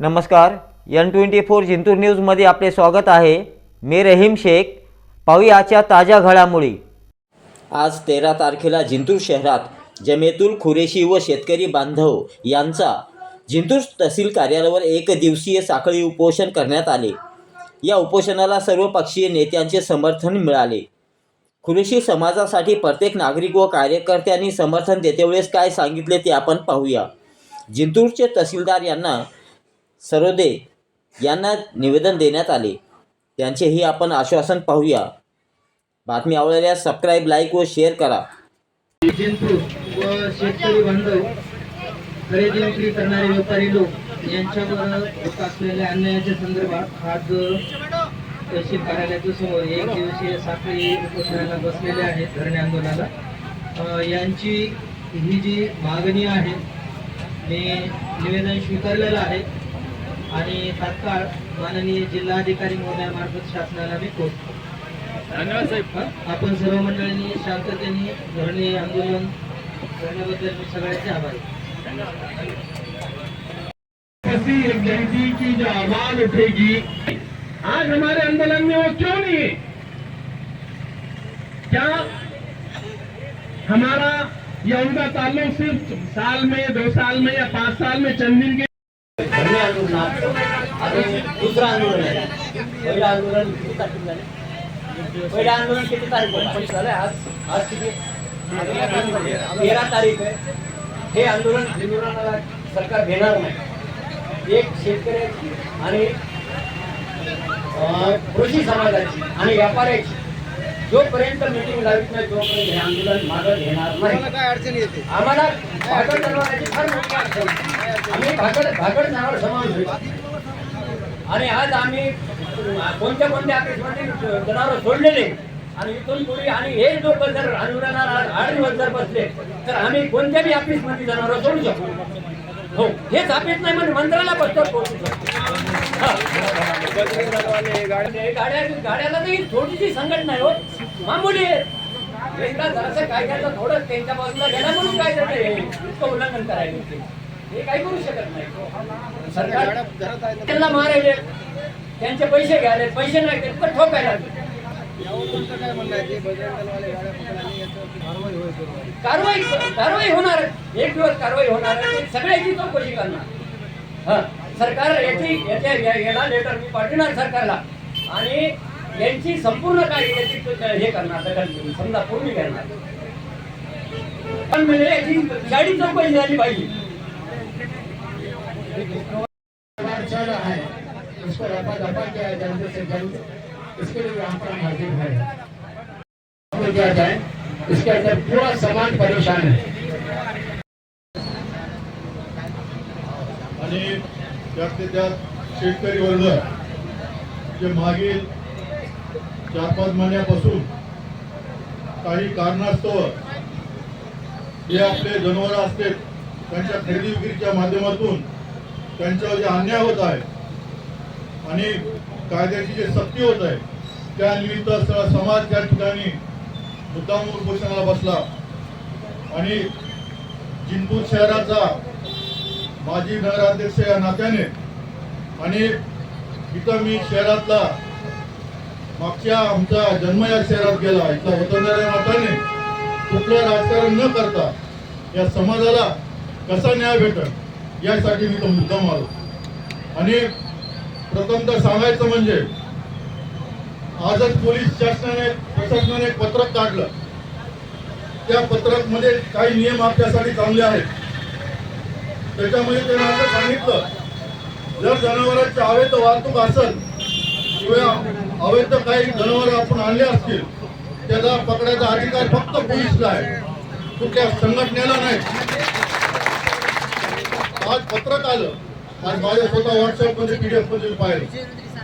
नमस्कार N twenty four Jintur न्यूजमध्ये आपले स्वागत आहे. मी रहीम शेख. पाहुयाच्या ताज्या घडामोडी. आज तेरा तारखेला जिंतूर शहरात जमेतुल खुरेशी व शेतकरी बांधव यांचा जिंतूर तहसील कार्यालयावर एक दिवसीय साखळी उपोषण करण्यात आले. या उपोषणाला सर्व पक्षीय नेत्यांचे समर्थन मिळाले. खुरेशी समाजासाठी प्रत्येक नागरिक व कार्यकर्त्यांनी समर्थन देतेवेळेस काय सांगितले ते आपण पाहूया. जिंतूरचे तहसीलदार यांना सरोदे यांना निवेदन देण्यात आले. त्यांचेही आपण आश्वासन पाहूया. बातमी आवडल्यास सबस्क्राईब लाईक व शेअर करा. जिंतूर व शेतकरी बांधव खरेदी विक्री करणारे व्यापारी लोक यांच्यावर होत असलेल्या अन्यायाच्या संदर्भात आज तहसील कार्यालयाच्या समोर एक दिवसीय साखळी उपोषणाला बसलेले आहेत धरणे आंदोलनाला. यांची ही जी मागणी आहे मी निवेदन स्वीकारलेलं आहे. आणि तात्काळ माननीय जिल्हाधिकारी महोदयामार्फत शासनाला मी पोहोचतो आपण सर्व मंडळींनी शांततेने धरणे आंदोलन करण्याबद्दल मी सगळ्यांचे आभारी ऐसी एक जनती की जो आवाज उठेगी? आज हमारे आंदोलन में वो क्यों नहीं है? क्या हमारा या उनका ताल्लुक सिर्फ साल में दो साल में या पांच साल में चंद दिन के धरणे आंदोलनात आणि दुसरं आंदोलन आहे. पहिलं आंदोलन किती तारीख झाले? पहिलं आंदोलन किती तारीख झालं. आज आज किती? तेरा तारीख आहे. हे आंदोलन आंदोलनाला सरकार घेणार नाही. एक शेतकऱ्याची आणि कृषी समाजाची आणि व्यापाऱ्याची. जोपर्यंत मिटिंग लावित नाही तोपर्यंत हे आंदोलन मागं घेणार नाही. काय अडचण येते? आम्हाला भाकड जनावरांची फार मोठी अडचण. आम्ही भाकड भाकड जनावर समाज आणि आज आम्ही कोणत्या कोणत्या ऑफिसमध्ये जनावर सोडलेले? आणि इथून पुढे आणि हे लोक जर अनुदानाला आठ दिवस जर बसले तर आम्ही कोणत्याही ऑफिसमध्ये जनावर सोडू शकतो. हो हेच ऑफिस नाही म्हणजे मंत्राला पत्तर पोहोचू शकतो गाड्याला नाही थोडीशी संघटना आहे हो मामुली एकदा जरासं थोडं त्यांच्या बाजूला गेला म्हणून काय इतकं उल्लंघन हे काही करू शकत नाही सरकार त्यांना मारायले त्यांचे पैसे घ्यायले पैसे नाही देत तर ठोकायला कारवाई कारवाई होणार. एक दिवस कारवाई होणार सगळ्याची चौकशी करणार. हा. सरकार याची याच्या या- याला लेटर मी पाठवणार सरकारला. आणि यांची संपूर्ण काय याची हे करणार समजा पूर्ण करणार. पण म्हणजे याची गाडी चौकशी झाली पाहिजे. चल रहा है उसको रफा दफा किया जल्द से जल्द इसके लिए यहाँ पर हाजिर हो किया जाए इसके अंदर पूरा समाज परेशान है। आणि त्यात शेतकरी वर्ग जे मागील चार पाच महिन्यापासून काही कारणास्तव जे आपले जनावर असते त्यांच्या खरेदी विक्रीच्या माध्यमातून त्यांच्यावर जे अन्याय होत आहे आणि कायद्याची जे सक्ती होत आहे त्या निमित्त समाज त्या ठिकाणी मुद्दाम उपोषणाला बसला. आणि जिंतूर शहराचा माजी नगराध्यक्ष या नात्याने आणि इथं मी शहरातला मागच्या आमचा जन्म या शहरात गेला. इथला वतनदार नात्याने कुठलं राजकारण न करता या समाजाला कसा न्याय भेटल यासाठी मी तो मुद्दाम आलो. आणि प्रथमतः सांगायचं म्हणजे आजच पोलीस शासनाने प्रशासनाने पत्रक काढलं. त्या पत्रकमध्ये काही नियम आपल्यासाठी चांगले आहेत. त्याच्यामध्ये त्याने असं सांगितलं. जर जनावरांची अवैध वाहतूक असेल किंवा अवैध काही जनावर आपण आणले असतील त्याला पकडायचा अधिकार फक्त पोलीसला आहे. कुठल्या संघटनेला नाही. आज पत्रक आलं. आज माझ्या स्वतः व्हॉट्सअपमध्ये पीडीएफमध्ये पाहिलं.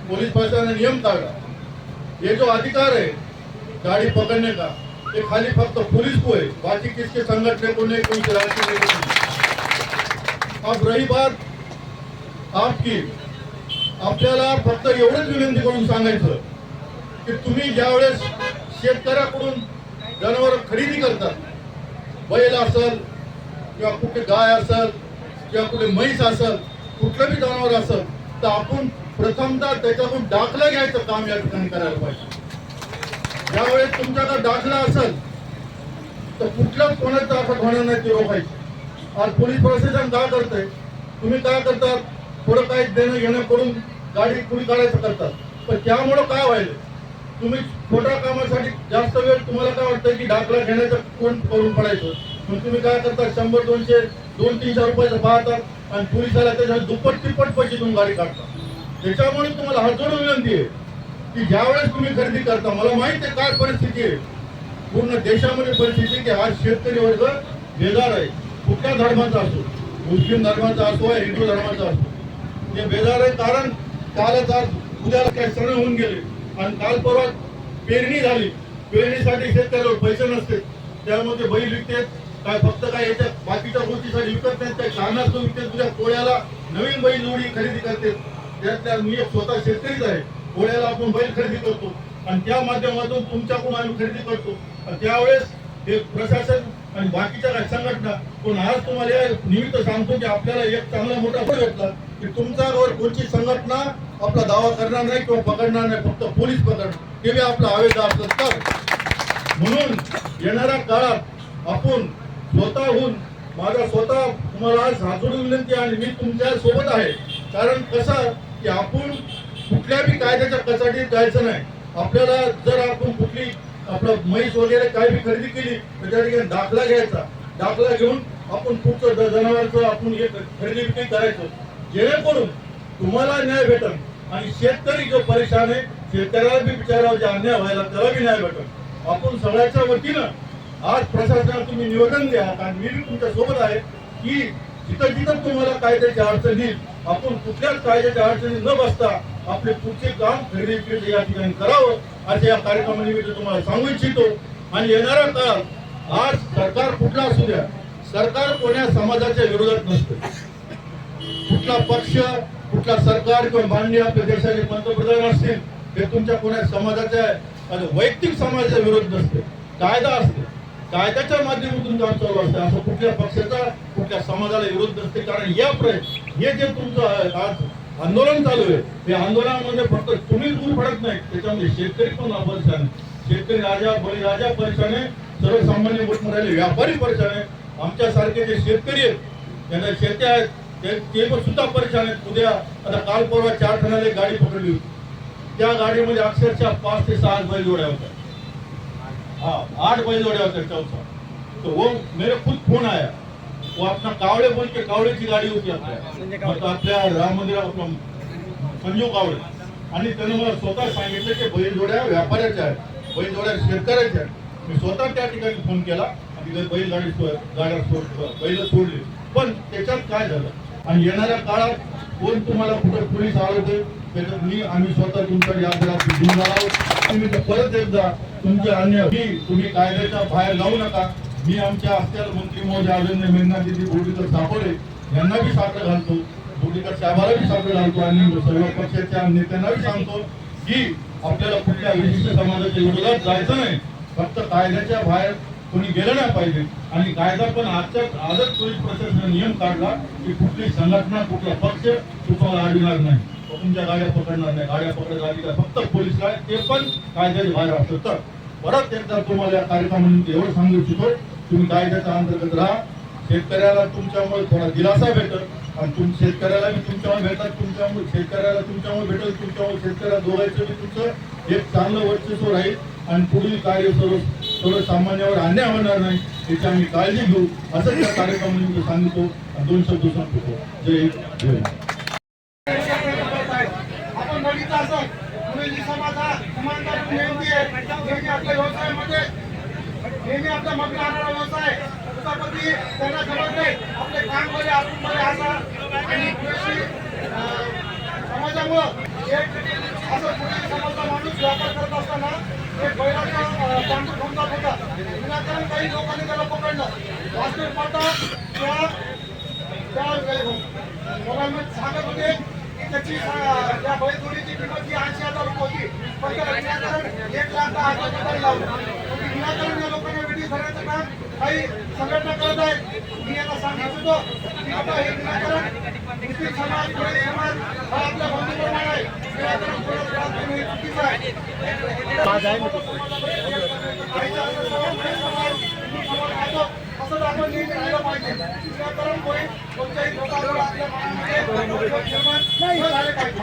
पोलीस प्रशासनाने नियम काढला. हे जो अधिकार आहे गाड़ी पकडणे का? ते खाली फक्त पोलीस पोहे. बाकी किसके संघटने कोणी नहीं राजकीय अब रही बात आपकी। आपल्याला फक्त एवढंच विनंती करून सांगायचं की तुम्ही ज्यावेळेस शेतकऱ्याकडून जनावर खरेदी करतात बैल असेल किंवा कुठे गाय असेल किंवा कुठे म्हैस असेल कुठलं बी जनावर असेल तर आपण प्रथमतः त्याच्याकडून दाखला घ्यायचं काम या ठिकाणी करायला पाहिजे. ज्यावेळेस तुमच्याकडे दाखला असेल तर कुठल्याच कोणाचं असं होणार नाही ते रोखायचं आज पोलीस प्रशासन काय करतंय? तुम्ही काय करतात? थोडं काय देणं घेणं करून गाडी पुढे काढायचं करतात? पण त्यामुळं काय व्हायलं तुम्ही छोट्या कामासाठी जास्त वेळ तुम्हाला काय वाटतं की दाखला घेण्याचं कोण करून पडायचं? मग तुम्ही काय करता शंभर दोनशे दोन तीनशे रुपयाचं पाहतात आणि पोलिसाला त्याच्या दुप्पट तिप्पट पैसे तुम्ही गाडी काढता त्याच्यामुळे तुम्हाला हात विनंती आहे की ज्यावेळेस तुम्ही खरेदी करता मला माहीत आहे काय परिस्थिती आहे. पूर्ण देशामध्ये परिस्थिती की आज शेतकरी वर्ग बेजार आहे. कुठल्या धर्माचा असो मुस्लिम धर्माचा असो हिंदू धर्माचा असो. हे बेजार आहे कारण कालच आज उद्याला काही सण होऊन गेले. आणि काल परवा पेरणी झाली. पेरणीसाठी शेतकऱ्यावर पैसे नसते. त्यामुळे ते बैल विकतात. काय फक्त काय याच्या बाकीच्या गोष्टीसाठी विकत नाहीत. त्या कारणास्तव विकतात. तुझ्या पोळ्याला नवीन बैल जोडी खरेदी करते त्यातल्या मी एक स्वतः शेतकरीच आहे. पोळ्याला आपण बैल खरेदी करतो. आणि त्या माध्यमातून तुमच्याकडून आम्ही खरेदी करतो. आणि त्यावेळेस हे प्रशासन आणि बाकीच्या काही संघटना पण आज तुम्हाला या निमित्त सांगतो की आपल्याला एक चांगला मोठा फळ भेटला की तुमच्यावर कोणची संघटना आपला दावा करणार नाही किंवा पकडणार नाही फक्त पोलीस पकडणार. ते बी आपला आवेदन असलं तर. म्हणून येणाऱ्या काळात आपण स्वतःहून माझा स्वतः तुम्हाला आज विनंती आणि मी तुमच्यासोबत आहे. कारण कसं की आपण कुठल्या बी कायद्याच्या कचाटीत जायचं नाही. आपल्याला जर आपण कुठली आपलं म्हैस वगैरे काय बी खरेदी केली तर त्या ठिकाणी दाखला घ्यायचा. दाखला घेऊन आपण पुढचं जनावरचं आपण हे खरेदी विक्री करायचं. जेणेकरून तुम्हाला न्याय भेटल आणि शेतकरी जो परेशान आहे शेतकऱ्याला बी बिचारावर जे अन्याय व्हायला त्याला बी न्याय भेटल. आपण सगळ्याच्या वतीनं आज प्रशासनाला तुम्ही निवेदन द्या कारण मी बी तुमच्यासोबत आहे की जिथं जिथं तुम्हाला कायद्याची अडचण येईल आपण कुठल्याच कायद्याच्या अडचणी न बसता आपले पुढचे काम खरेदी विक्री या ठिकाणी करावं. असे या कार्यक्रमानिमित्त तुम्हाला सांगू इच्छितो आणि येणारा काळ आज सरकार कुठला असू द्या सरकार कोण्या समाजाच्या विरोधात नसतो. कुठला पक्ष कुठला सरकार किंवा मान्य आपल्या देशाचे पंतप्रधान असतील ते तुमच्या कोण्या समाजाच्या आणि वैयक्तिक समाजाच्या विरोध नसते. कायदा असते. कायद्याच्या माध्यमातून काम चालू असते. असं कुठल्या पक्षाचा कुठल्या समाजाला विरोध नसते. कारण या प्रयत्न हे जे तुमचं आहे, आज आंदोलन चालू आहे. ते आंदोलनामध्ये फक्त तुम्ही दूर पडत नाही. त्याच्यामध्ये शेतकरी पण परेशान शेतकरी राजा बळीराजा परेशान आहे सर्वसामान्य मोठमोठ्याले व्यापारी परेशान आहे आमच्यासारखे जे शेतकरी आहेत त्यांना शेती आहेत ते ते पण सुद्धा परेशान आहेत उद्या आता काल परवा चार ठिकाणी एक गाडी पकडली होती. त्या गाडीमध्ये अक्षरशः पाच ते सहा बैल जोड्या होत्या. हाँ आठ बैल जोड़े होते चौथा. तो वो मेरे खुद फोन आया. वो अपना कावड़े बोल के कावड़े की गाडी होती आपल्या आता आपल्या राम मंदिरात आपलं संजू कावडे। आणि त्यानं मला स्वतः सांगितलं की बैल जोड्या व्यापाऱ्याच्या आहेत बैल जोड्या शेतकऱ्याच्या आहेत. मी स्वतः त्या ठिकाणी फोन केला आणि तिथे बैल गाडी सो- गाड्या सोड बैल सोडली. पण त्याच्यात काय झालं? आणि येणाऱ्या काळात कोण तुम्हाला कुठे पोलीस आढळते त्याच्यात मी आम्ही स्वतः तुमच्या यादरात घेऊन आहोत. तुम्ही ते परत एकदा तुमचे अन्य तुम्ही कायद्याच्या बाहेर जाऊ नका. मी आमच्या असत्याल मंत्री महोदय आदरणीय मेघना दिदी बोर्डीकर सापडे यांना बी साखर घालतो. बोर्डीकर साहेबाला बी साखर घालतो. आणि सर्व पक्षाच्या नेत्यांना बी सांगतो की आपल्याला कुठल्या विशिष्ट समाजाच्या विरोधात जायचं नाही. फक्त कायद्याच्या बाहेर कोणी गेलं नाही पाहिजे. आणि कायदा पण आजच्या आजच पोलीस प्रशासनाने नियम काढला की कुठली संघटना कुठला पक्ष तुम्हाला अडविणार नाही. तुमच्या गाड्या पकडणार नाही. गाड्या पकडत आली का फक्त पोलीस काय ते पण कायद्याच्या बाहेर असतं तर परत एकदा तुम्हाला या कार्यक्रमामध्ये एवढं सांगू इच्छितो तुम्ही कायद्याच्या अंतर्गत राहा. शेतकऱ्याला तुमच्यामुळे थोडा दिलासा भेटल आणि तुम शेतकऱ्याला बी तुमच्यामुळे भेटतात तुमच्यामुळे शेतकऱ्याला तुमच्यामुळे भेटत तुमच्यामुळे शेतकऱ्या दोघांचं बी तुमचं एक चांगलं वर्चस्व राहील आणि पुढील कार्य सर्व सर्वसामान्यावर अन्याय होणार नाही याची आम्ही काळजी घेऊ. असं त्या कार्यक्रमाने सांगतो आणि दोन शब्द सांगतो जय जय त्यांना समज नाही आपले काममध्ये आपण मध्ये असा आणि पुरेशी समाजामुळं एक असं पुढे समाजचा माणूस व्यापार करत असताना एक बैलाचा अं, तांदूळ घेऊन जात होता विनाकारण काही लोकांनी त्याला पकडलं. वास्तविक पाहता त्या त्या हो. मोबाईलमध्ये सांगत होते की त्याची त्या बैलजोडीची किंमत ही ऐंशी हजार रुपये होती. पण त्याला विनाकारण एक लाख दहा हजार रुपये लावलं. म्हणजे विनाकारण या लोकांना विधी भरण्याचं काम काही संघटना करत आहेत मी यांना सांगितलं होतं की आता हे विनाकारण मुस्लिम समाज कोळी समाज हा आपला बंधुप्रमाण आहे निराकरण कोणाला त्रास देणं हे चुकीचं आहे असं आपण नेहमी राहिलं पाहिजे निराकरण होईल कोणत्याही लोकांवर आपल्या मनामध्ये निर्माण न झाले पाहिजे.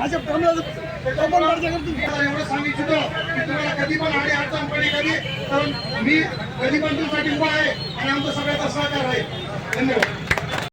त्याच्यामुळं मी आता एवढं सांगू इच्छितो की तुम्हाला कधी पण अडी अडचण पडली कधी तर मी कधी पण तुमच्यासाठी उभा आहे आणि आमचा सगळ्याचा सहकार आहे. धन्यवाद.